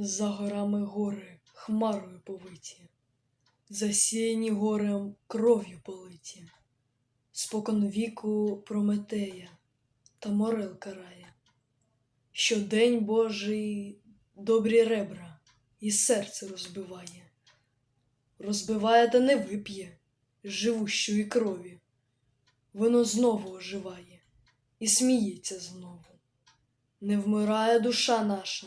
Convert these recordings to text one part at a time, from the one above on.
За горами гори хмарою повиті, засіяні горем кров'ю политі, спокон віку Прометея та морил карає, що день Божий добрі ребра і серце розбиває, розбиває та не вип'є живущої крові, воно знову оживає і сміється знову. Не вмирає душа наша,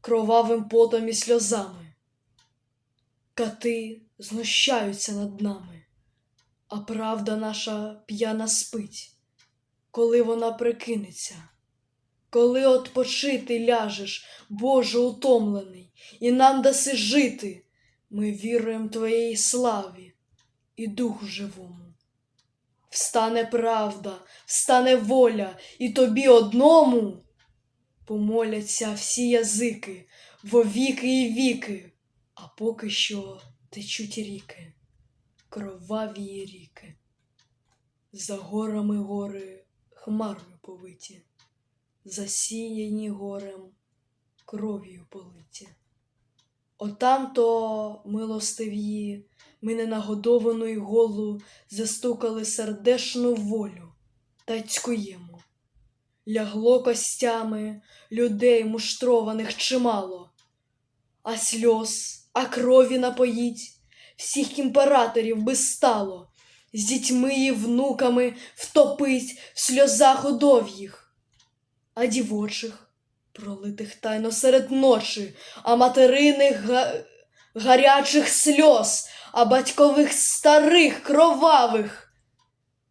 кровавим потом і сльозами. Кати знущаються над нами, а правда наша п'яна спить, коли вона прикинеться, коли отпочити ляжеш, Боже утомлений, і нам даси жити, ми віруємо Твоїй славі і Духу живому. Встане правда, встане воля, і тобі одному помоляться всі язики во віки і віки, а поки що течуть ріки, кроваві ріки. За горами гори хмарою повиті, засіяні горем кров'ю политі. Отам-то, милостиві, ми ненагодовану й голу застукали сердешну волю та й цькуємо. Лягло костями людей муштрованих чимало, а сльоз, а крові напоїть всіх імператорів би стало, з дітьми і внуками втопить в сльозах удов'їх, а дівочих, пролитих тайно серед ночі, а материних га- гарячих сльоз, а батькових старих кровавих.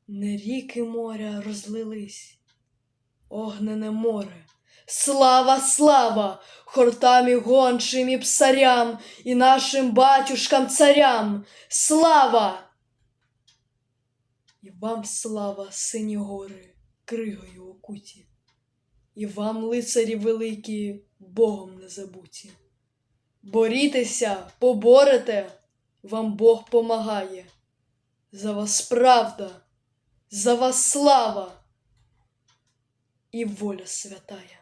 Не ріки моря розлились, огнене море. Слава, слава хортам і гончим і псарям, і нашим батюшкам царям. Слава! І вам слава, сині гори, кригою окуті, і вам, лицарі великі, Богом не забуті. Борітеся, поборете, вам Бог помагає. За вас правда, за вас слава і воля святая.